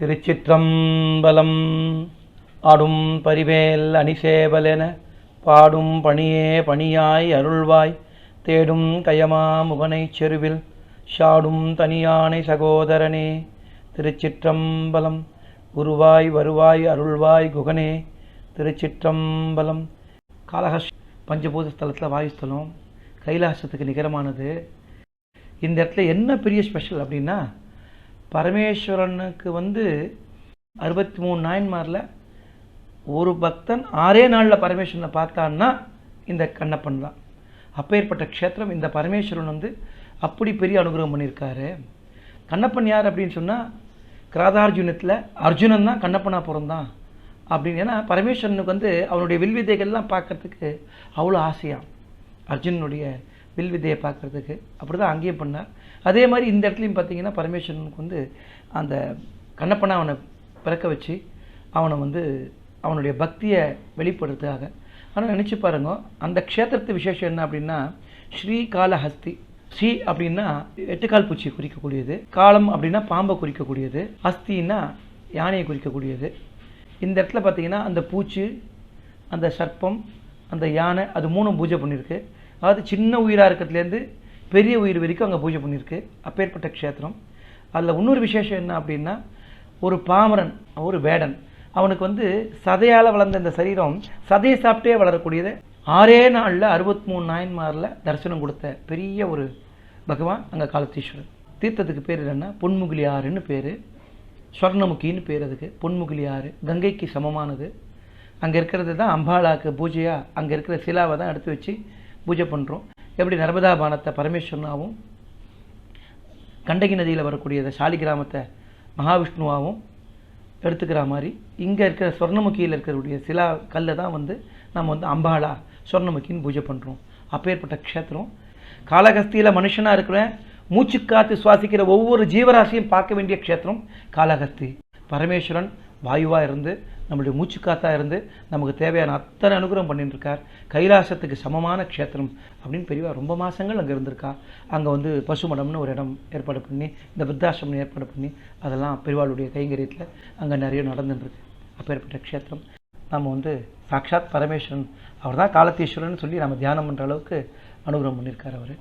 திருச்சிற்றம்பலம். ஆடும் பரிவேல் அணிசேவலென பாடும் பணியே பணியாய் அருள்வாய். தேடும் கயமா முகனைச் செருவில் ஷாடும் தனியானை சகோதரனே. திருச்சிற்றம்பலம். உருவாய் வருவாய் அருள்வாய் குகனே. திருச்சிற்றம்பலம். காலஹஸ் பஞ்சபூத ஸ்தலத்தில் வாயுஸ்தலம் கைலாசத்துக்கு நிகரமானது. இந்த இடத்துல என்ன பெரிய ஸ்பெஷல் அப்படின்னா பரமேஸ்வரனுக்கு வந்து அறுபத்தி மூணு நாயன்மாரில் ஒரு பக்தன் ஆறே நாளில் பரமேஸ்வரனை பார்த்தான்னா இந்த கண்ணப்பன் தான். அப்பேற்பட்ட க்ஷேத்திரம் இந்த பரமேஸ்வரன் வந்து அப்படி பெரிய அனுகிரகம் பண்ணியிருக்காரு. கண்ணப்பன் யார் அப்படின்னு சொன்னால் கிராதார்ஜுனத்தில் அர்ஜுனன் தான் கண்ணப்பனா பிறந்தான் அப்படின்னு. ஏன்னா பரமேஸ்வரனுக்கு வந்து அவனுடைய வில்வித்தைகள்லாம் பார்க்கறதுக்கு அவ்வளோ ஆசையாக அர்ஜுனனுடைய வில் வித்தையை பார்க்குறதுக்கு. அப்படி தான் அங்கேயும் பண்ணார் அதே மாதிரி இந்த இடத்துலையும் பார்த்தீங்கன்னா பரமேஸ்வரனுக்கு வந்து அந்த கண்ணப்பனை அவனை பிறக்க வச்சு அவனை வந்து அவனுடைய பக்தியை வெளிப்படுறதுக்காக. ஆனால் நினச்சி பாருங்க அந்த க்ஷேத்திரத்து விசேஷம் என்ன அப்படின்னா ஸ்ரீகாலஹஸ்தி ஸ்ரீ அப்படின்னா எட்டுக்கால் பூச்சியை குறிக்கக்கூடியது. காலம் அப்படின்னா பாம்பை குறிக்கக்கூடியது. ஹஸ்தின்னா யானையை குறிக்கக்கூடியது. இந்த இடத்துல பார்த்தீங்கன்னா அந்த பூச்சி அந்த சர்ப்பம் அந்த யானை அது மூணும் பூஜை பண்ணியிருக்கு. அதாவது சின்ன உயிராக இருக்கிறதுலேருந்து பெரிய உயிர் வரைக்கும் அங்கே பூஜை பண்ணியிருக்கு. அப்பேற்பட்ட க்ஷேத்திரம். அதில் இன்னொரு விசேஷம் என்ன அப்படின்னா ஒரு பாமரன் ஒரு வேடன் அவனுக்கு வந்து சதையால் வளர்ந்த இந்த சரீரம் சதையை சாப்பிட்டே வளரக்கூடியது ஆறே நாளில் அறுபத்தி மூணு நாயன்மாரில் தரிசனம் கொடுத்த பெரிய ஒரு பகவான் அங்கே காலத்தீஸ்வரர். தீர்த்தத்துக்கு பேர் என்னென்னா பொன்முகிலி ஆறுன்னு பேர். ஸ்வர்ணமுகின்னு பேர் அதுக்கு. பொன்முகிலி ஆறு. கங்கைக்கு சமமானது. அங்கே இருக்கிறது தான் அம்பாளாக்கு பூஜையாக அங்கே இருக்கிற சிலாவை தான் எடுத்து வச்சு பூஜை பண்ணுறோம் எப்படி நர்மதா பானத்தை பரமேஸ்வரனாகவும் கண்டகி நதியில் வரக்கூடிய சாலி கிராமத்தை மகாவிஷ்ணுவாகவும் எடுத்துக்கிற மாதிரி இங்கே இருக்கிற சொர்ணமுகியில் இருக்கக்கூடிய சிலா கல்லை தான் வந்து நம்ம வந்து அம்பாளா சொர்ணமுகின்னு பூஜை பண்ணுறோம் அப்பேற்பட்ட க்ஷேத்திரம். காலகஸ்தியில் மனுஷனாக இருக்கிறேன் மூச்சு காத்து சுவாசிக்கிற ஒவ்வொரு ஜீவராசியும் பார்க்க வேண்டிய க்ஷேத்திரம் காலகஸ்தி பரமேஸ்வரன் வாயுவாக இருந்து நம்மளுடைய மூச்சு காத்தாக இருந்து நமக்கு தேவையான அத்தனை அனுகிரகம் பண்ணிட்டுருக்கார் கைலாசத்துக்கு சமமான க்ஷேத்திரம் அப்படின்னு பெரியவா ரொம்ப மாதங்கள் அங்கே இருந்திருக்கா. அங்கே வந்து பசுமடம்னு ஒரு இடம் ஏற்பாடு பண்ணி இந்த விருத்தாசிரமம் ஏற்பாடு பண்ணி அதெல்லாம் பெரியவாளுடைய கைங்கரியத்தில் அங்கே நிறைய நடந்துட்டுருக்கு அப்பேற்பட்ட க்ஷேத்திரம். நம்ம வந்து சாக்ஷாத் பரமேஸ்வரன் அவர் தான் காலத்தீஸ்வரன் சொல்லி நம்ம தியானம் பண்ணுற அளவுக்கு அனுகிரகம் பண்ணியிருக்கார் அவர்.